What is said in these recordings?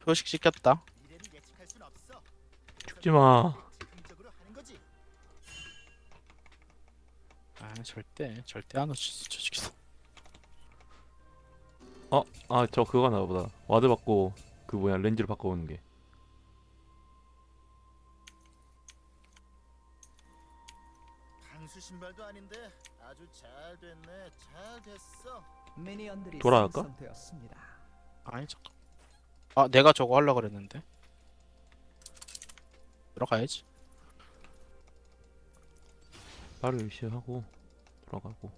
표식 시켰다. 미래를 예측할 순 없어. 죽지마. 아 절대 절대 안 오지 저 새끼. 어? 아 저 그거 나보다 와드 받고 그 뭐야 렌즈를 바꿔오는 게 신발도 아닌데 아주 잘 됐네. 잘 됐어. 미니언들이 돌아갈까? 생성되었습니다. 아니 잠깐. 아 내가 저거 하려 그랬는데. 들어가야지. 빠를 유시하고 돌아가고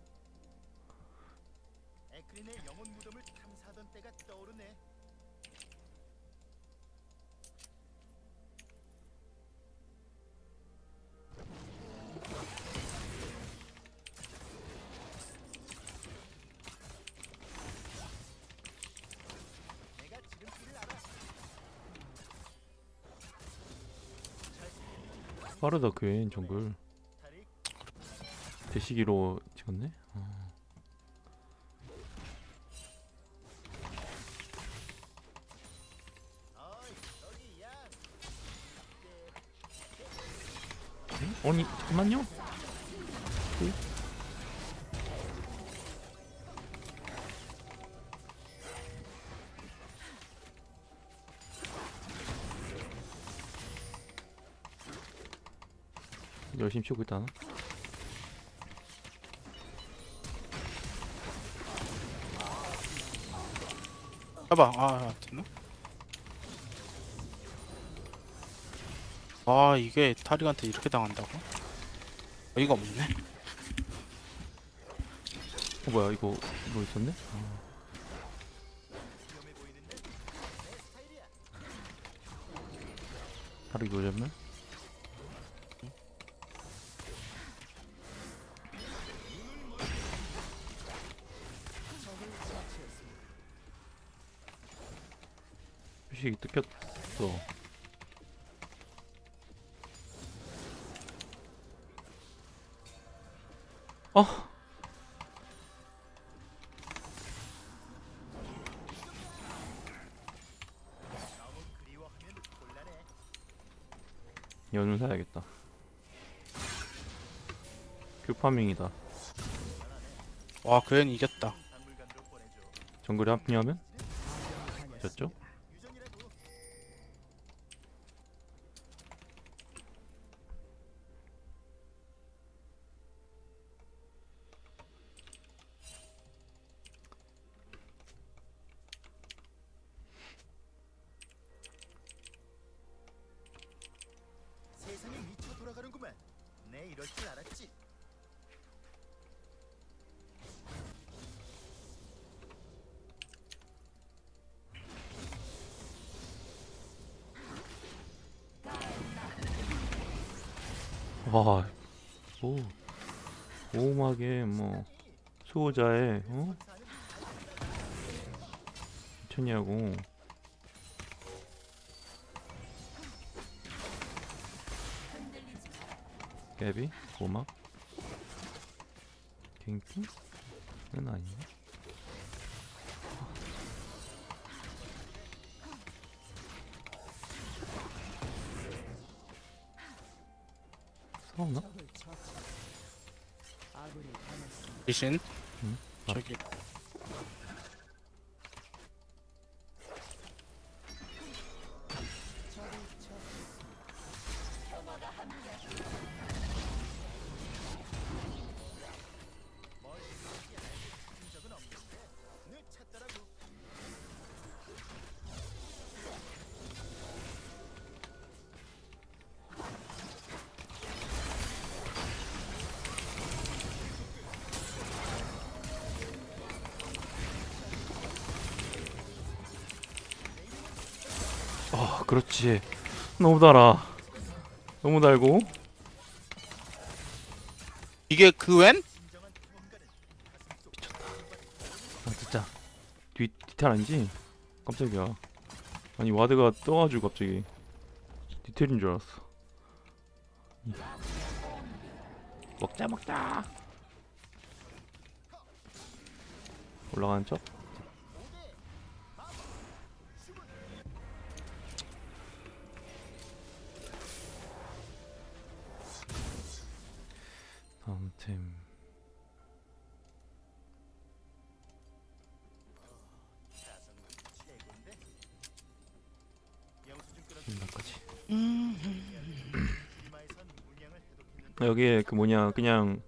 빠르다 그앤 정글 대시기로 찍었네? 어. 아니 잠깐만요 치고 있다 해봐. 아 됐나? 아 이게 타릭한테 이렇게 당한다고? 어이가 없네. 어 뭐야 이거 뭐 있었네? 스타일이야. 다르게 노렸나? 표식이 뜯겼어 어? 연을 사야겠다 큐파밍이다 와 그앤 이겼다. 정글이 합류하면? 졌죠? 내 이럴 줄 알았지. 와, 오, 오음하게 뭐 수호자의 어? 미쳤냐고. 깨비, 고막, 갱킹은 아니네. 당했습니다. 리신. 응? 아. 저기 아, 그렇지. 너무 달아. 너무 달고. 이게 그 웬? 아, 진짜. 뒤, 디테일 아니지? 깜짝이야. 아니, 와드가 떠가지고 갑자기. 디테일인 줄 알았어. 먹자, 먹자! 올라가는 척? 그 뭐냐 그냥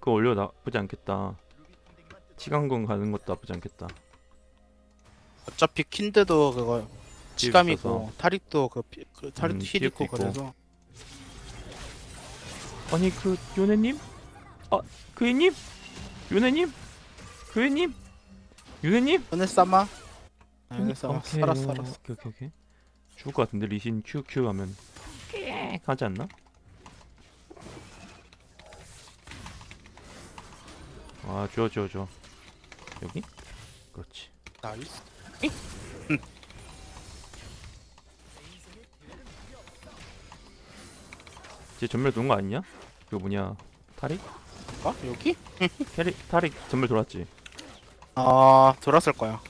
그거 올려 나쁘지 않겠다. 치강공 가는 것도 나쁘지 않겠다. 어차피 킨드도 그거 치감이고 타릭도 그, 피, 그 타릭 음, 힐 피해도 있고. 그래서 아니 그 요네님? 아 그애님? 요네님? 그애님? 요네님? 오늘 음, 네, 싸마 오케이. 살았어 살았어 오케이 오케이 오케이. 죽을 것 같은데 리신 QQ 하면 깨 하지 않나? 아 좋아 좋아 좋아. 여기? 그렇지. 나이스 쟤 전멸 도는 거 아니냐? 그 뭐냐 타릭? 어? 여기? 캐리 타릭 전멸 돌았지. 아 돌았을 거야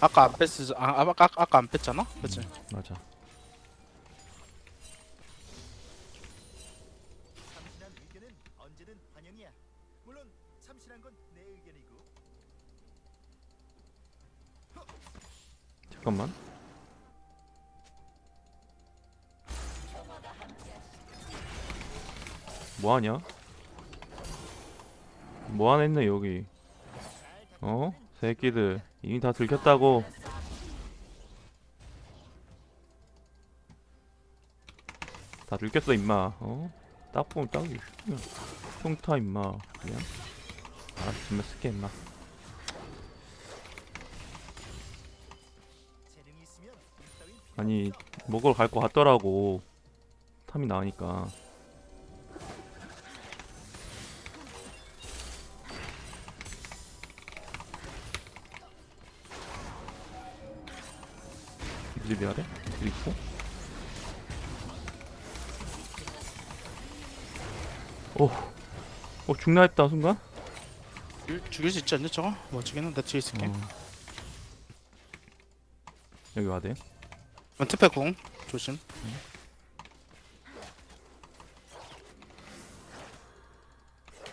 아까 안 뺐지 아, 아, 아까, 아까 안 뺐잖아? 그치? 맞아. 잠깐만. 뭐 하냐? 뭐 하냈네 여기. 어? 새끼들 이미 다 들켰다고. 다 들켰어 임마. 어? 딱 보면 딱이. 흉타 임마. 그냥. 알았어 정말 쓸게 임마. 아니 먹으러 갈 것 같더라고 탐이 이제 미안해? 이제 있고 오, 어 죽나 했다 순간? 죽일, 죽일 수 있지 않냐 저거? 뭐 죽이는 데 뒤에 있을게 어. 여기 와대 어, 특패 공 조심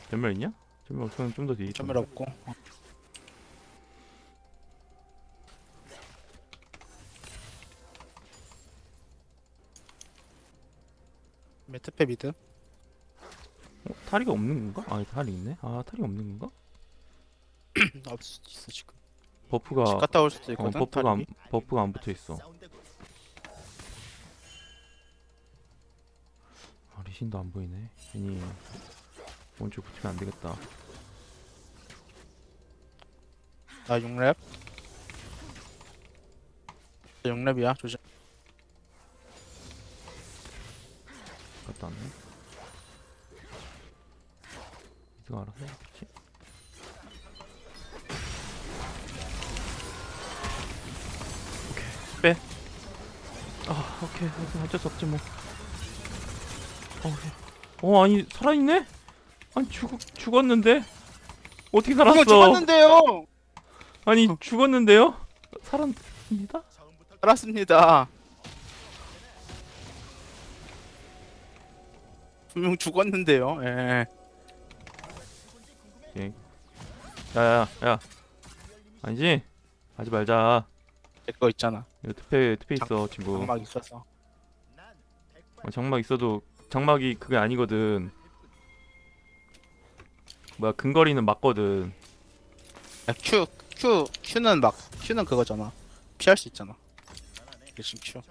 전멸 있냐? 전멸 없으면 좀더 뒤에. 전멸 없고 어. 메트페 미드 어, 탈이가 없는 건가? 아 탈이 있네 아 탈이 없는 건가? 없을 수도 있어 지금 버프가 집 갔다 올 수도 어, 있거든 버프가 안. 버프가 안 붙어 있어. 리신도 안 보이네. 괜히 오른쪽 붙이면 안 되겠다. 나 6렙 6렙이야 조심 갔다 왔네. 이거 알아서 해야겠지. 오케이 빼. 아 오케이 어쩔 수 없지 뭐. 어. 어 아니 살아있네? 아니 죽 죽었는데 어떻게 살았어? 형 죽었는데요 아니 죽었는데요? 살았습니다? 알았습니다 분명 죽었는데요 예 야야야 야. 아니지? 하지 말자. 내거 있잖아 이거 투페 투페 있어 친구. 장막 있어서 어, 장막 있어도 장막이 그게 아니거든. 뭐야 근거리는 맞거든. 야, Q Q Q는 막 Q는 그거잖아 피할 수 있잖아. 대신 Q.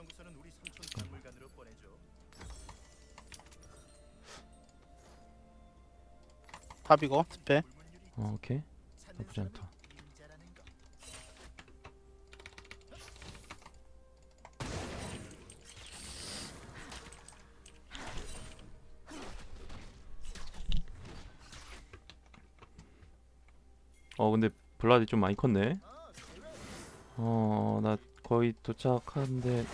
탑이고 스페 어 오케이 나쁘지 않다. 어 근데 블라디 좀 많이 컸네. 어 나 거의 도착하는데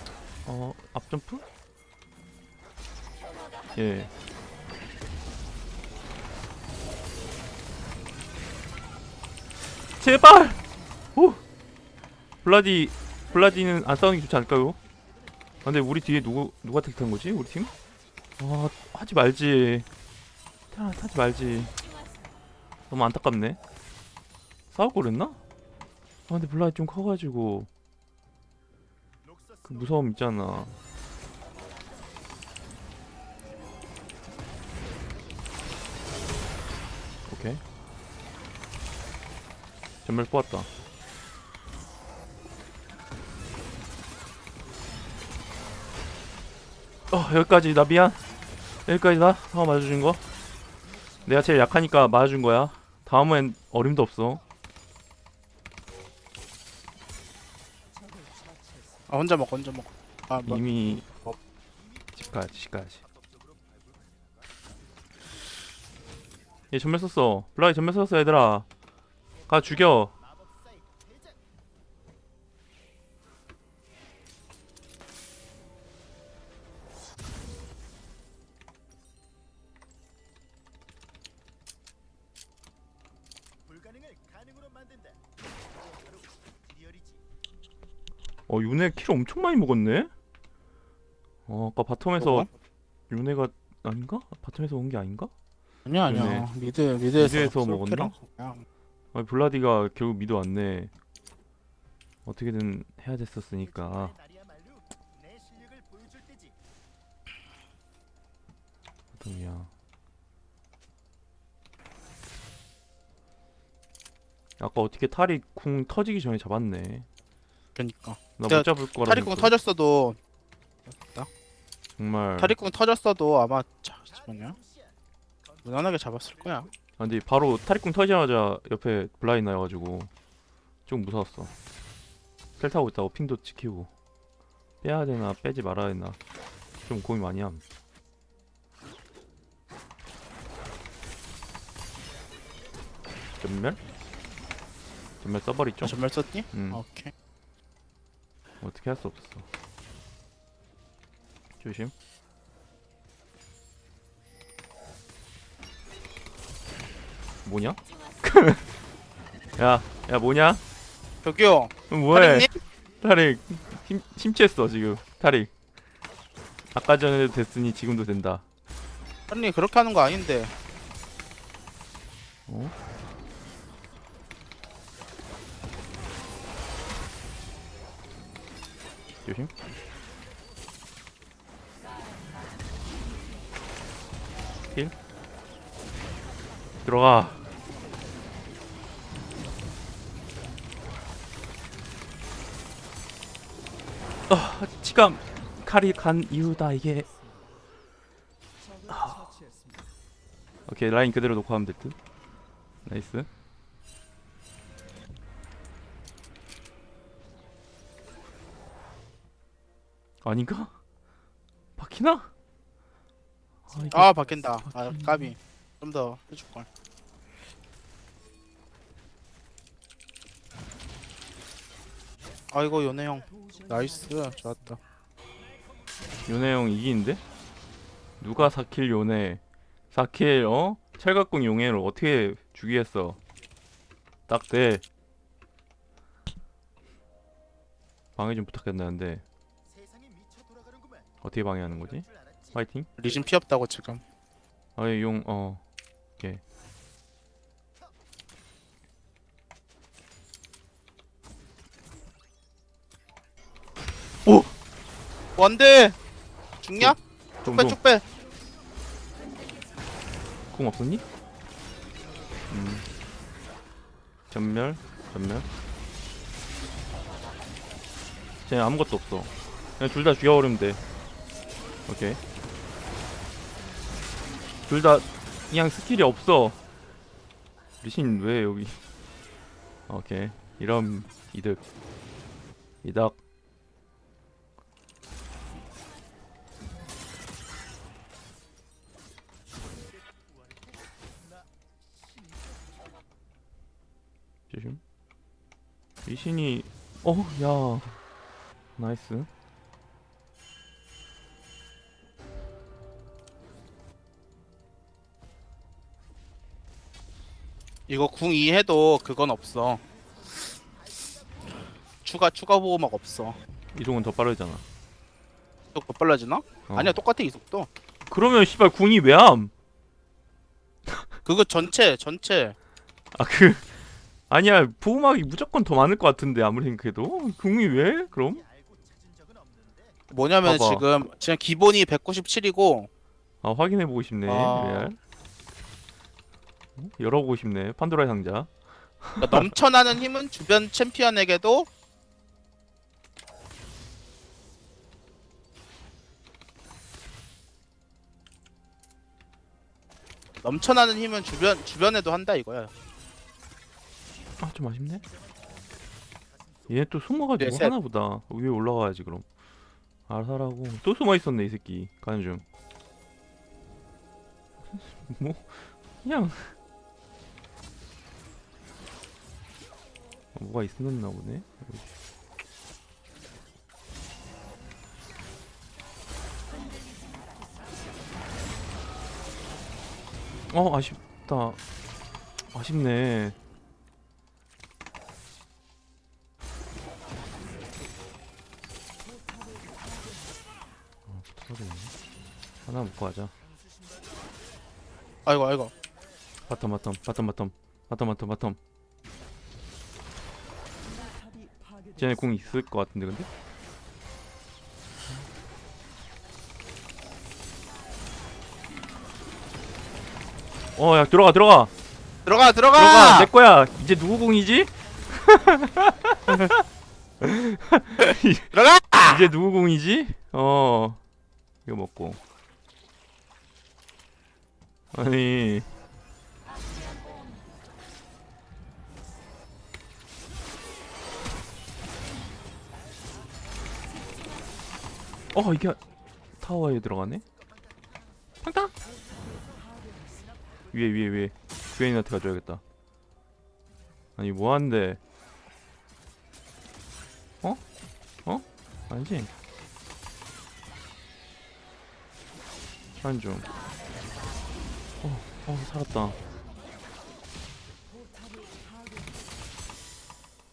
어 앞점프? 예. 제발! 오! 블라디 블라디는 안 싸우는 게 좋지 않을까요? 아, 근데 우리 뒤에 누구 누가 택한 거지? 우리 팀? 아 하지 말지. 타, 타지 말지. 너무 안타깝네. 싸울 거랬나? 아 근데 블라이 좀 커가지고 그 무서움 있잖아. 오케이. 전멸 뽑았다. 어 여기까지 나 미안. 여기까지 나 한번 맞아준 거. 내가 제일 약하니까 맞아준 거야. 다음엔 어림도 없어. 아 혼자 먹어 혼자 먹어. 아 뭐, 이미 집 가야지 집 가야지. 얘 전멸 썼어. 블라이 전멸 썼어 얘들아. 가 죽여. 불가능을 가능으로 만든다. 바로 리얼이지. 어 윤회 킬 엄청 많이 먹었네 어 아까 바텀에서 뭐가? 윤회가 아닌가? 바텀에서 온 게 아닌가? 아니야 아니야 미드 미드에서 미드에서 먹었나? 아니 블라디가 결국 미드 왔네 어떻게든 해야 됐었으니까. 바텀이야 아까 어떻게 탈이 궁 터지기 전에 잡았네 그러니까 나 못 잡을 거라 타리궁 터졌어도 정말. 타리궁 터졌어도 아마 잠시만요. 무난하게 잡았을 거야. 아 근데 바로 타리궁 터지자마자 옆에 블라인 나와가지고 좀 무서웠어. 텔 타고 있다고 핑도 지키고. 빼야 되나 빼지 말아야 되나. 좀 고민 많이 함. 전멸? 전멸 써버리죠? 아, 전멸 썼니? 음. 오케이 어떻게 할 수 없어 조심 뭐냐? 야, 야 뭐냐? 저기요 뭐해? 타릭님? 타릭 심, 심취했어 지금 타릭 아까 전에도 됐으니 지금도 된다 타릭님 그렇게 하는 거 아닌데 어? 조심 힐? 들어가. 아 지금 칼이 간 이유다 이게. 처치했습니다. 오케이 라인 그대로 놓고 하면 될 듯. 나이스 아닌가? 박히나? 아, 이거 아 바뀐다. 아 바뀐- 까비. 좀 더 해줄 걸. 아이고 연애 형. 나이스. 좋았다. 요네 형 이기는데? 누가 4킬 요네? 4킬 어? 철갑궁 용해를 어떻게 죽이겠어? 딱돼. 방해 좀 부탁한다는데 어떻게 방해하는 거지? 파이팅? 리신 피 없다고 지금. 아예 용 어 오케이. 원대 죽냐? 좀좀 쭉빼 쭉빼 궁 없었니? 음. 전멸 전멸. 쟤 아무것도 없어. 그냥 둘 다 죽여버리면 돼 오케이. 둘 다 그냥 스킬이 없어. 리신 왜 여기? 오케이. 이런 이득. 이덕. 조심. 리신이 어야. 나이스 이거 궁 2해도 그건 없어 추가 추가 보호막 없어 이동은 더 빠르잖아 또 더 빨라지나? 어. 아니야 똑같아 이 속도 그러면 씨발 궁이 왜 함 그거 전체 전체 아 그 아니야 보호막이 무조건 더 많을 것 같은데 아무리 생각해도 궁이 왜 그럼 뭐냐면 봐봐. 지금 지금 기본이 197이고 아 확인해 보고 싶네 아. 레알 어? 열어보고 싶네. 판도라의 상자. 그러니까 넘쳐나는 힘은 주변 챔피언에게도 넘쳐나는 힘은 주변 주변에도 한다 이거야. 아 좀 아쉽네. 얘또 숨어가지고 네, 셋. 하나 보다 위에 올라가야지 그럼. 알아서 하라고. 또 숨어 있었네 이 새끼. 가는 중. 뭐, 그냥 뭐가 있었나 보네. 어 아쉽다. 아쉽네. 어, 터졌네. 하나 먹고 하자. 아이고 아이고. 바텀 바텀 바텀 바텀. 바텀 바텀 바텀 탑이 파괴되었습니다. 쟤네 공 있을 것 같은데 근데? 어 야 들어가 들어가! 들어가 들어가. 들어가 내 거야! 이제 누구 공이지? 들어가. 이제 누구 공이지? 어 이거 먹고. 아니 어 이게 타워에 들어가네? 탕탕! 위에 위에 위에. 규현이한테 가져야겠다. 아니 뭐하는데? 어? 어? 아니지? 한중. 어, 어 살았다.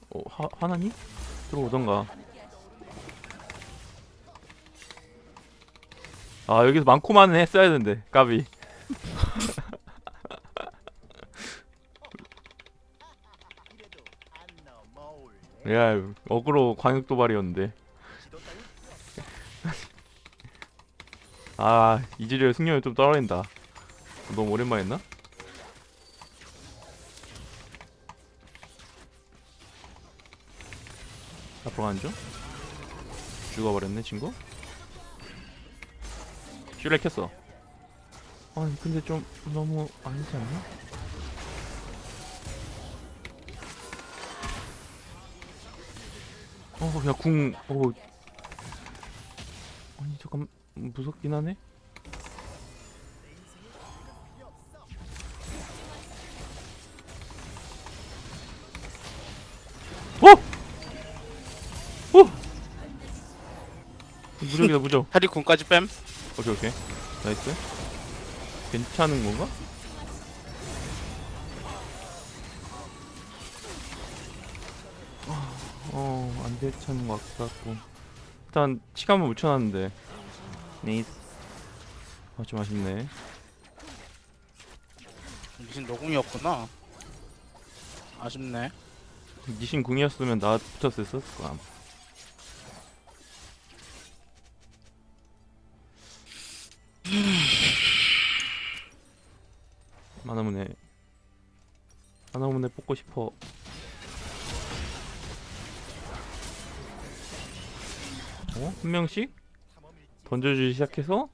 어 하, 하나니? 들어오던가 아 여기서 많고만은 했어야 되는데 까비 안 야 어그로 광역 도발이었는데 지도 따위 아 이즈리얼 승률이 좀 떨어진다 너무 오랜만에 했나? 앞으로 가는 중? 죽어버렸네 친구? 슈렉 켰어 아니 근데 좀 너무 아니지 않나? 어야궁 어 아니 잠깐 무섭긴 하네 어! 어! 무적이다 무적 다리 군까지 뺨. 오케이 오케이. 나이스. 괜찮은 건가? 어, 안 괜찮은 것 같고. 일단 시간만 묻혀놨는데. 네이스 아, 좀 아쉽네. 무슨 노궁이었구나. 아쉽네. 니신 궁이었으면 나 붙었을 거야 뽑고 싶어. 어? 한 명씩? 던져주기 시작해서?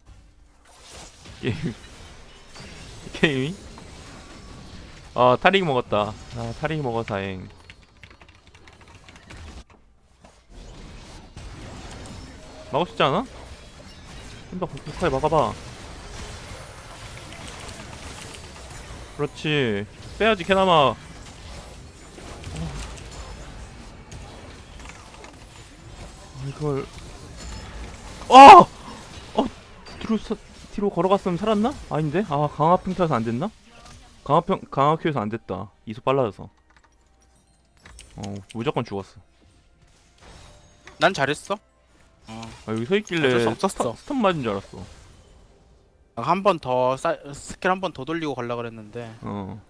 게임 게임이? 아 타릭 먹었다. 아 타릭 먹어 다행. 막을 수 있지 않아? 좀더 북하게 막아봐. 그렇지. 빼야지 캐나마 어. 아, 이걸 어! 어! 뒤로 서, 뒤로 걸어갔으면 살았나? 아닌데? 아 강화평 타서 안 됐나? 강화평 강화큐에서 안 됐다. 이속 빨라져서. 어 무조건 죽었어. 난 잘했어. 어. 아 여기 서 있길래 어쩔 수 없었어. 스턴, 맞은 줄 알았어. 한 번 더 스킬 한 번 더 돌리고 갈라 그랬는데 어.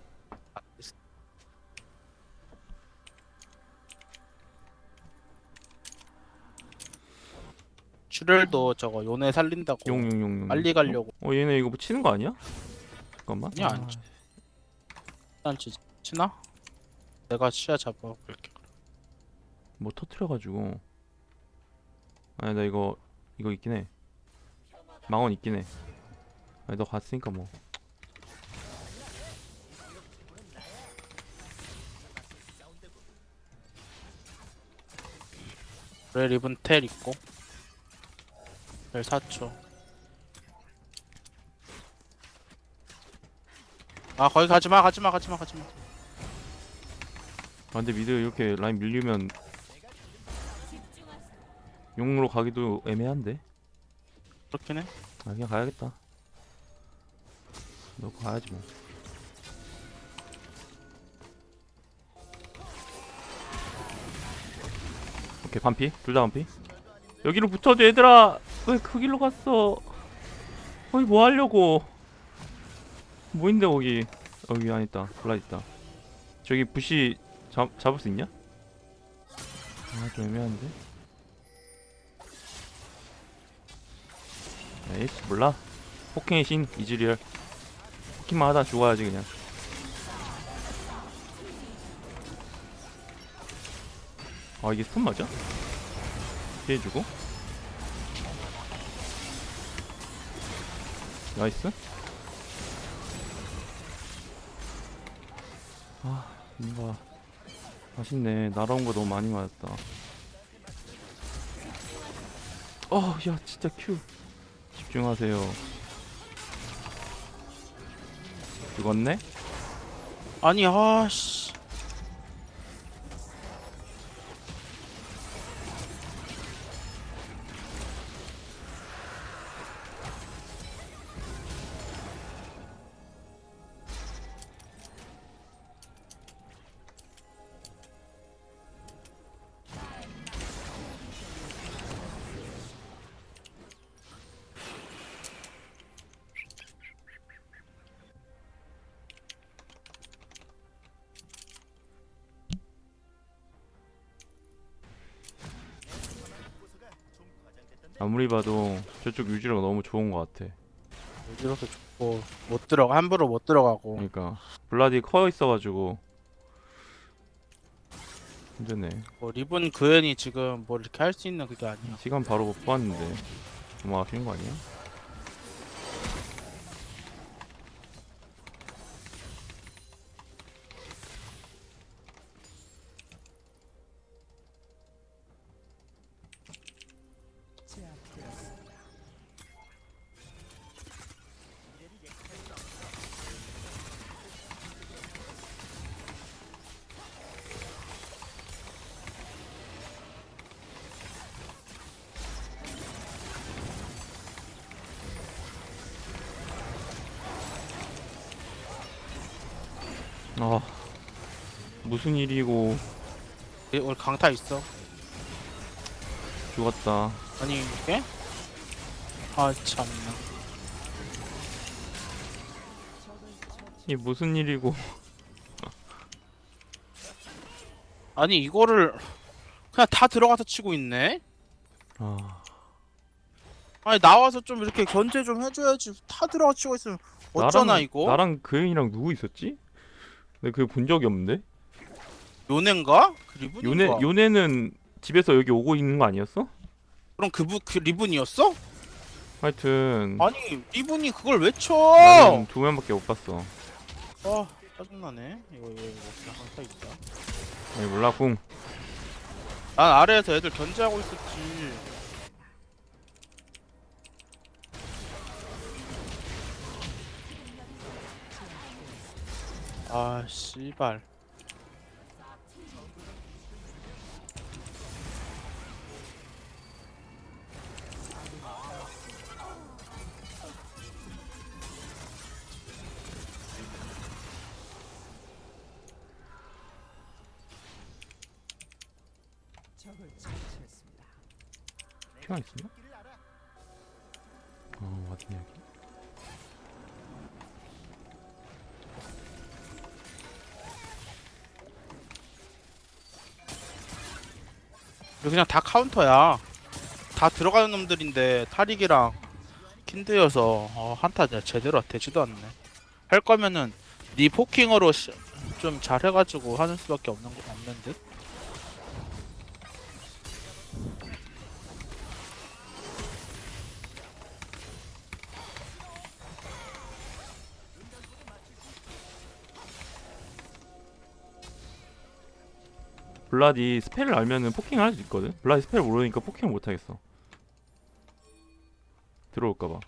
슈렐도 저거 요네 살린다고 용용용. 빨리 가려고 어 얘네 이거 뭐 치는 거 아니야? 잠깐만. 아니야, 안 치. 일단 치, 치나? 내가 시야 잡아볼게 뭐 터트려가지고. 아니 나 이거 이거 있긴 해. 망원 있긴 해. 아니 너 갔으니까 뭐. 그래 리븐 텔 있고 텔 4초 아 거기 가지마 가지마 가지마 가지마 아 근데 미드 이렇게 라인 밀리면 용으로 가기도 애매한데. 그렇긴 해 아 그냥 가야겠다. 넣고 가야지 뭐. 오케이 반피 둘 다 반피. 여기로 붙어줘 얘들아. 왜 그 길로 갔어? 거기 뭐 하려고? 뭐 있는데 거기? 여기 안 있다. 블라 있다. 저기 부시 잡 잡을 수 있냐? 아 좀 애매한데. 에이씨 몰라 포킹의 신 이즈리얼 포킹만 하다 죽어야지 그냥 아 이게 스톤 맞아? 피해주고 나이스. 아 뭔가 아쉽네. 날아온 거 너무 많이 맞았다. 어야 진짜 큐 집중하세요. 죽었네? 아니 아씨 아무리 봐도 저쪽 유지가 너무 좋은 것 같아. 여기로서 좋고 못 들어가 함부로 못 들어가고 그러니까 블라디 커 있어가지고 힘드네. 뭐 리븐 그앤이 지금 뭐 이렇게 할 수 있는 그게 아니야 시간 바로 못 봤는데 너무 아쉬운 거 아니야? 아 무슨 일이고 이- 오늘 강타 있어 죽었다. 아니 이게? 아 참나 이 무슨 일이고? 아니 이거를 그냥 다 들어가서 치고 있네 아 아니 나와서 좀 이렇게 견제 좀 해줘야지 다 들어가 치고 있으면 어쩌나 나랑, 이거 나랑 그 애인이랑 누구 있었지? 내가 그거 본 적이 없는데. 요네인가? 그 리븐인가? 요네 요네는 집에서 여기 오고 있는 거 아니었어? 그럼 그부 그 리븐이었어? 하여튼 아니 리븐이 그걸 왜 쳐? 나는 두 명밖에 못 봤어. 아 짜증나네 이거 이거 이거 강타 있다 아니 몰라 궁. 난 아래에서 애들 견제하고 있었지 아 씨발. 피가 있었나? 어 맞네 여기. 이거 그냥 다 카운터야 다 들어가는 놈들인데 타릭이랑 킨드여서 어, 한타 진짜 제대로 되지도 않네. 할 거면은 니 포킹으로 시- 좀 잘해가지고 하는 수밖에 없는 거 없는 듯. 블라디 스펠을 알면은 포킹을 할 수 있거든. 블라디 스펠 모르니까 포킹을 못 하겠어. 들어올까봐.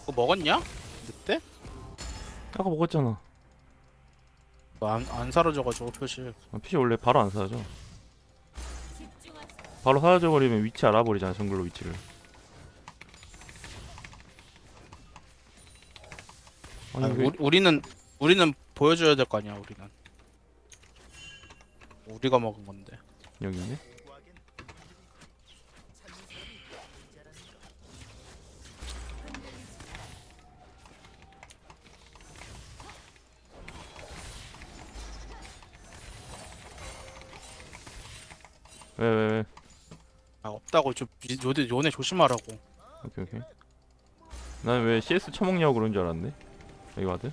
그거 먹었냐? 늑대? 아까 먹었잖아. 안, 안 사라져가지고 표시. 아, PC 원래 바로 안 사라져. 바로 사라져 버리면 위치 알아버리잖아 정글로 위치를. 아니 아니, 왜 우리, 우리는 우리는 보여줘야 될 거 아니야 우리는. 우리가 먹은 건데. 여기 있네? 왜 왜 왜? 아 없다고 좀 미- 요네 요네 조심하라고. 오케이 오케이. 난 왜 CS 처먹냐고 그런 줄 알았네. 여기 와드.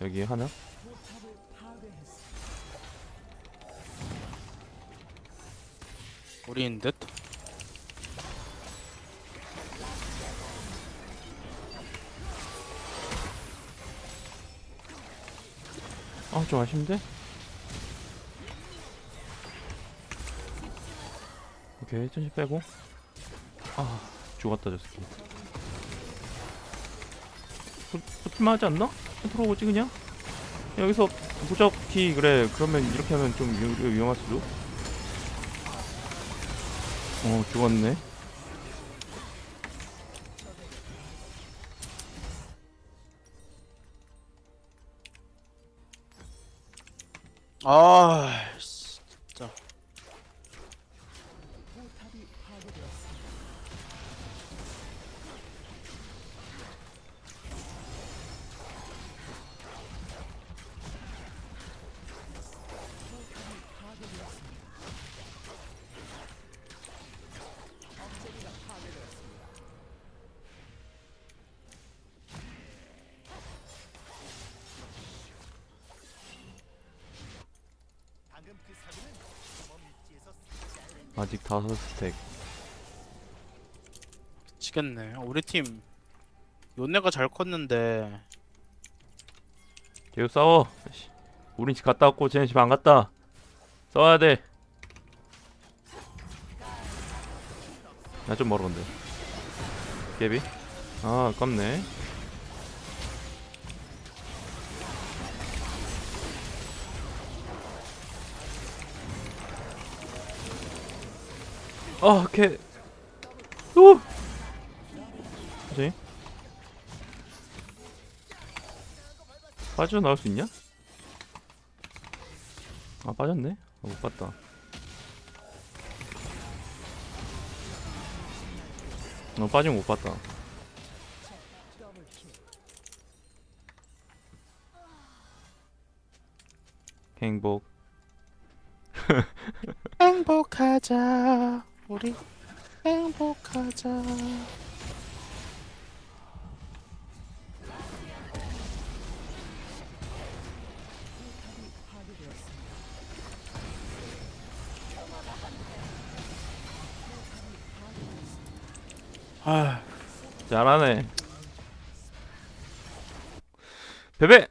여기 하나. 우리인 듯. 아 좀 아쉬운데? 오케이 천천히 빼고 아 죽었다 저 새끼 붙을만 하지 않나? 들어오지 그냥? 여기서 무적기 그래 그러면 이렇게 하면 좀 위, 위험할 수도 어 죽었네 아 아직 다섯 스택. 미치겠네. 우리 팀 요네가 잘 컸는데. 계속 싸워. 씨, 우린 집 갔다 왔고 쟤네 집 안 갔다. 싸워야 돼 나 좀 멀어 근데. 깨비? 아 아깝네 아 오케이 오 선생님 빠져 나올 수 있냐? 아 빠졌네? 아, 못 봤다 어 빠진 거못 봤다. 행복 행복하자. 우리 행복하자. 아 잘하네 베베